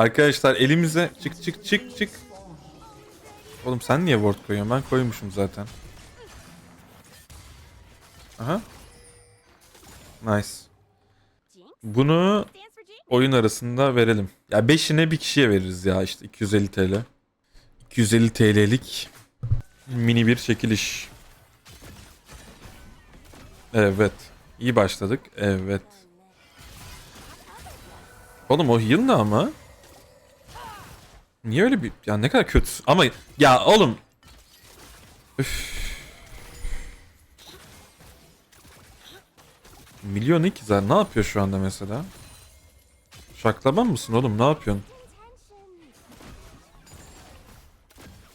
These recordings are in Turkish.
Arkadaşlar elimize çık çık çık çık. Oğlum sen niye ward koyuyorsun? Ben koymuşum zaten. Aha. Nice. Bunu oyun arasında verelim. Ya 5'ine bir kişiye veririz ya işte 250 TL. 250 TL'lik mini bir çekiliş. Evet. İyi başladık. Evet. Oğlum o heal ne ama? Niye öyle bir... Ya ne kadar kötü. Ama ya oğlum. Üf. Milyon iki zaten. Ne yapıyor şu anda mesela? Şaklaban mısın oğlum? Ne yapıyorsun?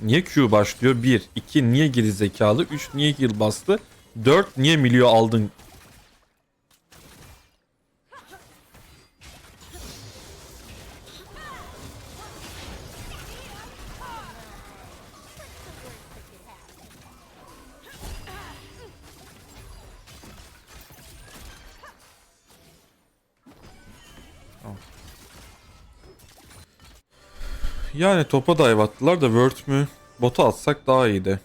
Niye Q başlıyor? 1. 2. Niye geri zekalı? 3. Niye heal bastı? 4. Niye milyon aldın? Yani topa dive attılar da Word mü? Bota atsak daha iyiydi.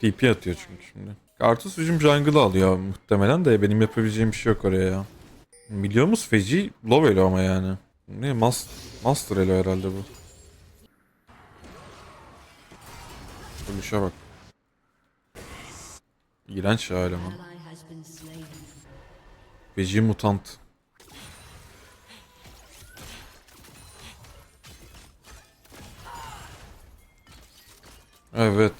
TP atıyor çünkü şimdi. Kartus hücum jungle alıyor muhtemelen de benim yapabileceğim bir şey yok oraya ya. Milyonumuz feci low elo ama yani. Ne mas master elo herhalde bu. Ölüşe bak. İğrenç ya eleman. Feci mutant. Evet.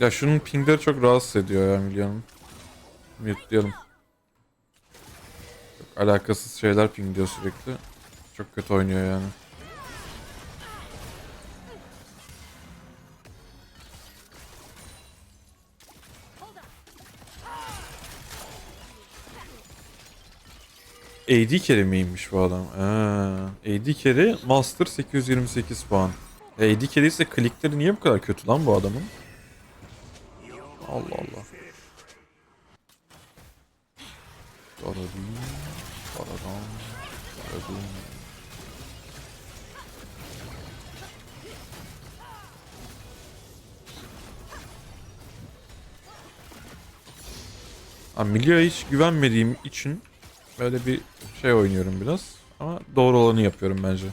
Ya şunun pingleri çok rahatsız ediyor ya milyonum. Mute'layalım. Çok alakasız şeyler pingliyor sürekli. Çok kötü oynuyor yani. AD carry miymiş bu adam? Aa, AD carry Master 828 puan. E, AD carry ise klikleri niye bu kadar kötü lan bu adamın? Allah Allah. Daradim, daradan, daradim. Ha, hiç güvenmediğim için böyle bir şey oynuyorum biraz. Ama doğru olanı yapıyorum bence.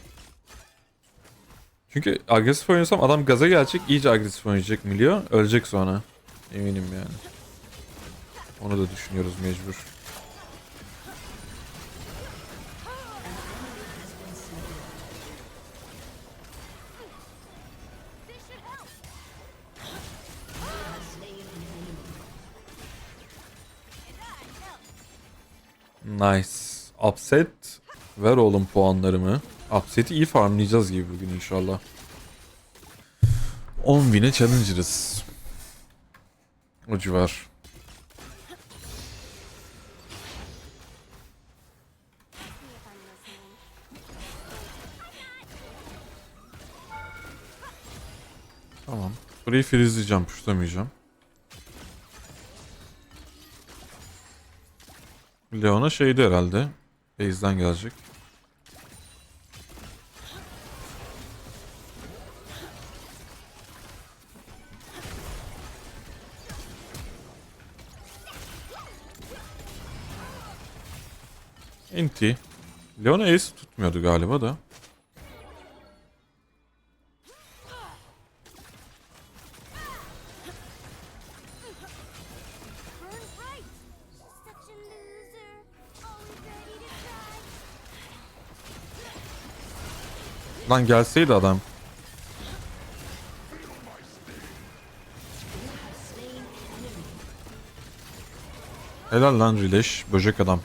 Çünkü agresif oynasam adam gaza gelecek, iyice agresif oynayacak Milyo. Ölecek sonra. Eminim yani. Onu da düşünüyoruz mecbur. Nice. Upset. Ver oğlum puanlarımı. Upset'i iyi farmlayacağız gibi bugün inşallah. 10 win'e challenger'ız. O civar. Tamam. Burayı freezeleyeceğim, puşlamayacağım. Leona şeydi herhalde. Base'den gelecek. Inti. Leona ace tutmuyordu galiba da. Lan gelseydi adam. Helal lan Rileş. Böcek adam.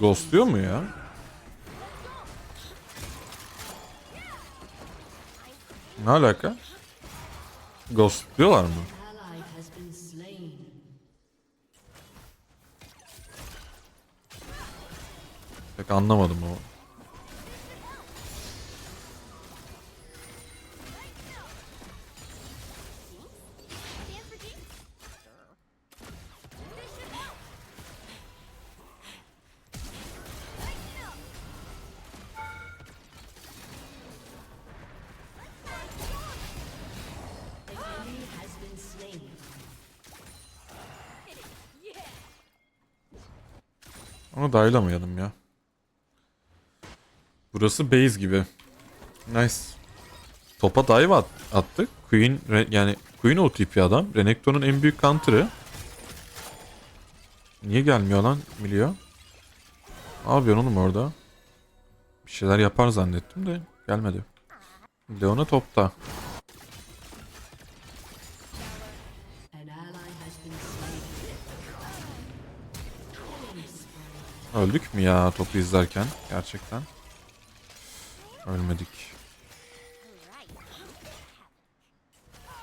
Ghostluyor mu ya? Ne alaka? Ghostluyorlar mı? Pek anlamadım o. Onu dayılamayalım ya. Burası base gibi. Nice. Topa dive at, attık. Queen yani Queen OTP adam. Renekton'un en büyük counter'ı. Niye gelmiyor lan Milio? Ne yapıyorsun orada? Bir şeyler yapar zannettim de gelmedi. Leona topta. Öldük mü ya topu izlerken gerçekten? Ölmedik.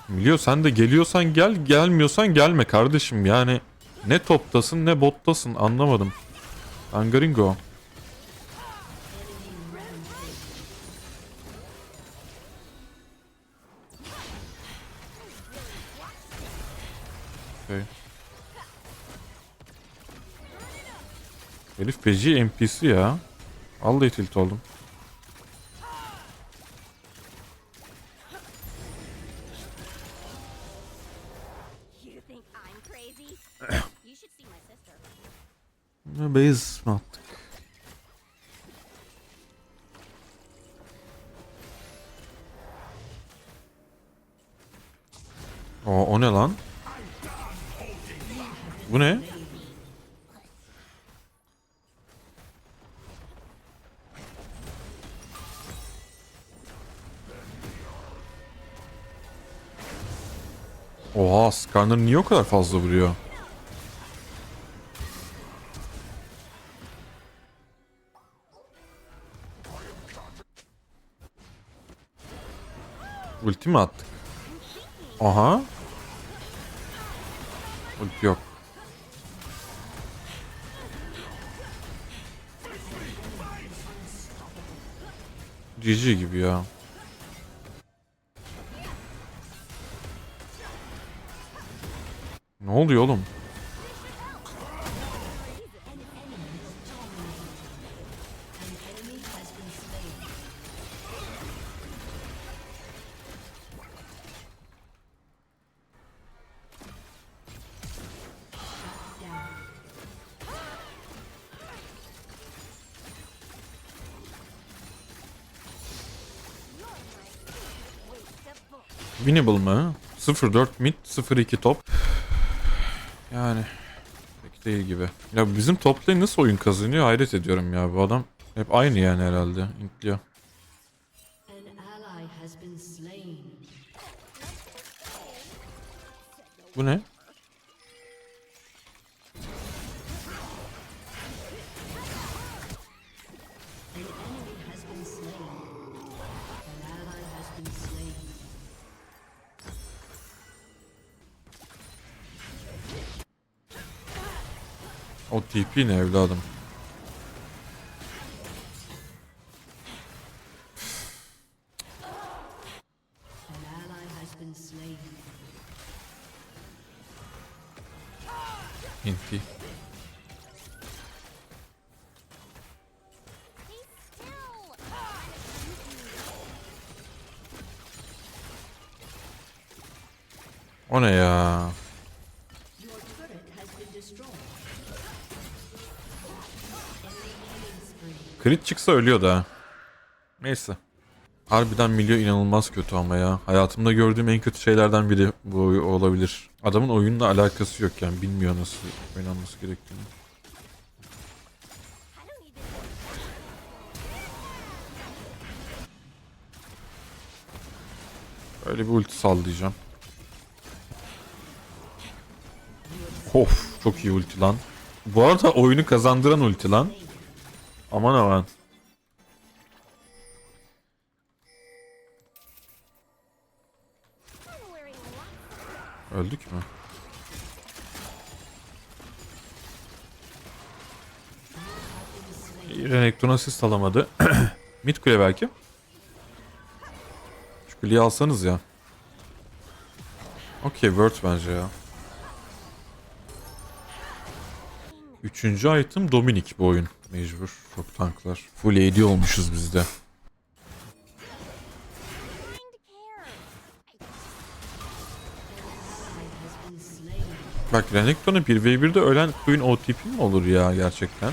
Milio sen de geliyorsan gel, gelmiyorsan gelme kardeşim. Yani ne toptasın ne bottasın anlamadım. Angaringo. Okay. Herif feci NPC ya. Vallahi tilt oldum. Base mi attık? O, o ne lan? Bu ne? Oha Skarner niye o kadar fazla vuruyor? Ulti mi attık? Aha. Ulti yok. GG gibi ya. Oluyor oğlum? Winnable mı? 0-4 mid, 0-2 top. Yani pek değil gibi. Ya bizim top lane nasıl oyun kazanıyor hayret ediyorum ya. Bu adam hep aynı yani herhalde. İntliyor. Bu ne? O TP ne evladım? Inti. O ne ya? Crit çıksa ölüyor da. Neyse. Harbiden Milio inanılmaz kötü ama ya. Hayatımda gördüğüm en kötü şeylerden biri bu olabilir. Adamın oyunla alakası yok yani. Bilmiyor nasıl oynanması gerektiğini. I don't need to Öyle bir ulti sallayacağım. Of çok iyi ulti lan. Bu arada oyunu kazandıran ulti lan. Aman aman. Öldük mü? Renekton asist alamadı. Mid kule belki. Şu kuleyi alsanız ya. Okey word bence ya. Üçüncü item Dominic bu oyun. Mecbur. Çok tanklar. Full AD olmuşuz biz de. Going to care. has been slain. Bak Renekton'a 1v1'de ölen Queen OTP mi olur ya gerçekten?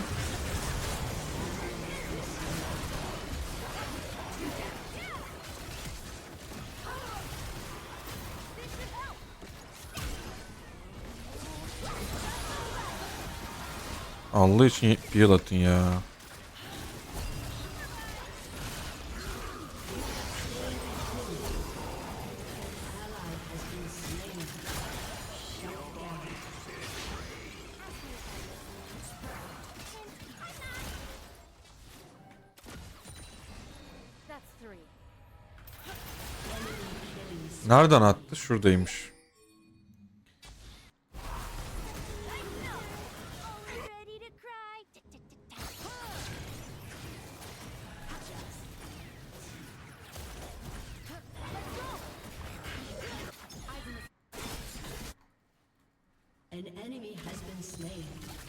Allah için heal atın ya. That's three. Nereden attı? Şuradaymış. An enemy has been slain.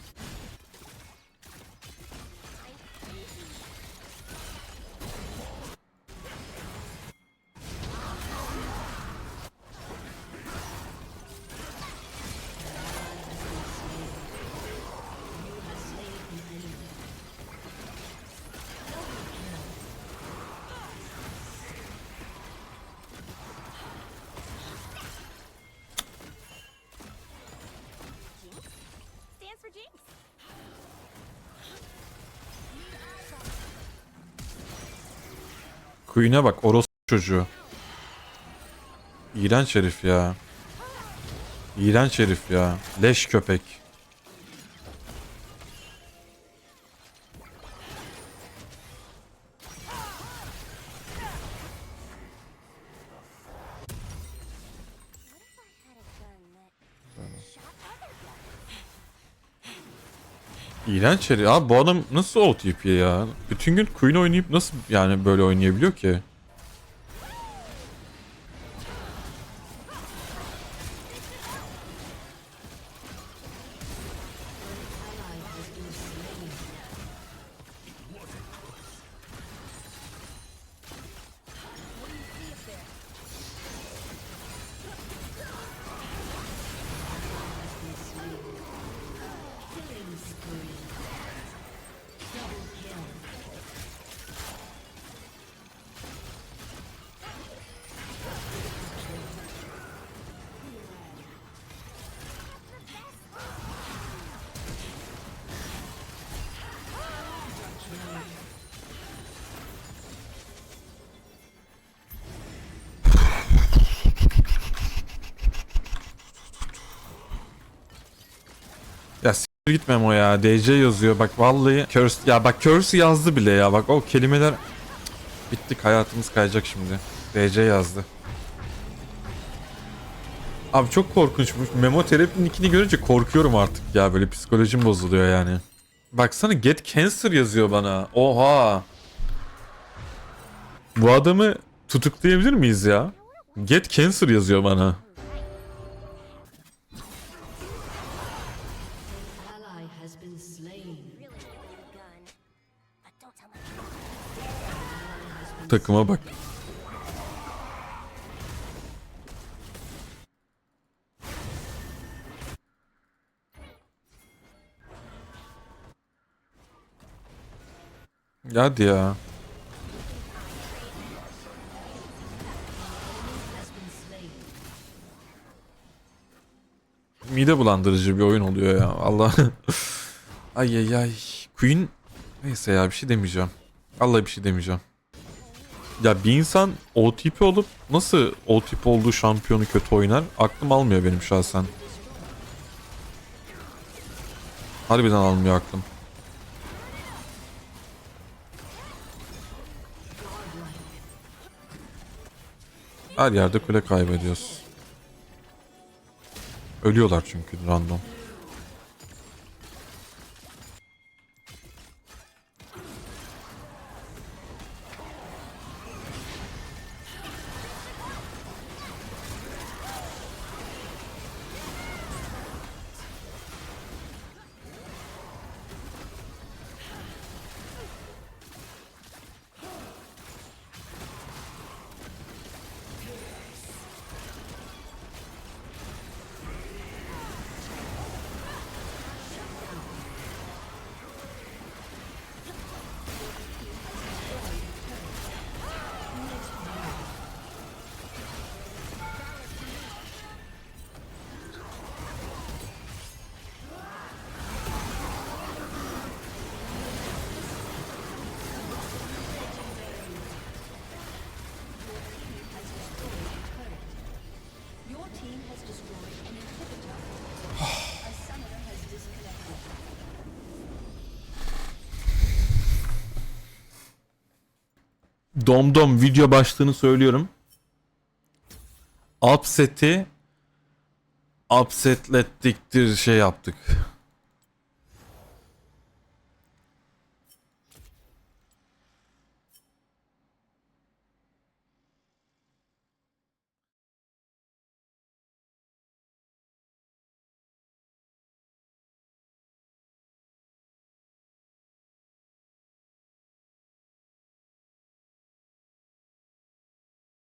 Jinx. Queen'e bak orospu çocuğu. İğrenç herif ya. İğrenç herif ya. Leş köpek. İğrenç herif. Abi bu adam nasıl OTP ya? Bütün gün Queen oynayıp nasıl yani böyle oynayabiliyor ki? Gitmem o ya. DC yazıyor. Bak vallahi curse ya bak curse yazdı bile ya. Bak o kelimeler bittik hayatımız kayacak şimdi. DC yazdı. Abi çok korkunçmuş. Memo terapinin ikini görünce korkuyorum artık ya. Böyle psikolojim bozuluyor yani. Baksana get cancer yazıyor bana. Oha. Bu adamı tutuklayabilir miyiz ya? Get cancer yazıyor bana. Takıma bak. Hadi ya. Mide bulandırıcı bir oyun oluyor ya. Allah. ay ay ay. Queen neyse ya bir şey demeyeceğim. Allah bir şey demeyeceğim. Ya bir insan OTP olup nasıl OTP olduğu şampiyonu kötü oynar? Aklım almıyor benim şahsen. Harbiden almıyor aklım. Her yerde kule kaybediyoruz. Ölüyorlar çünkü random. Domdom video başlığını söylüyorum. Upset'i upsetlettiktir şey yaptık.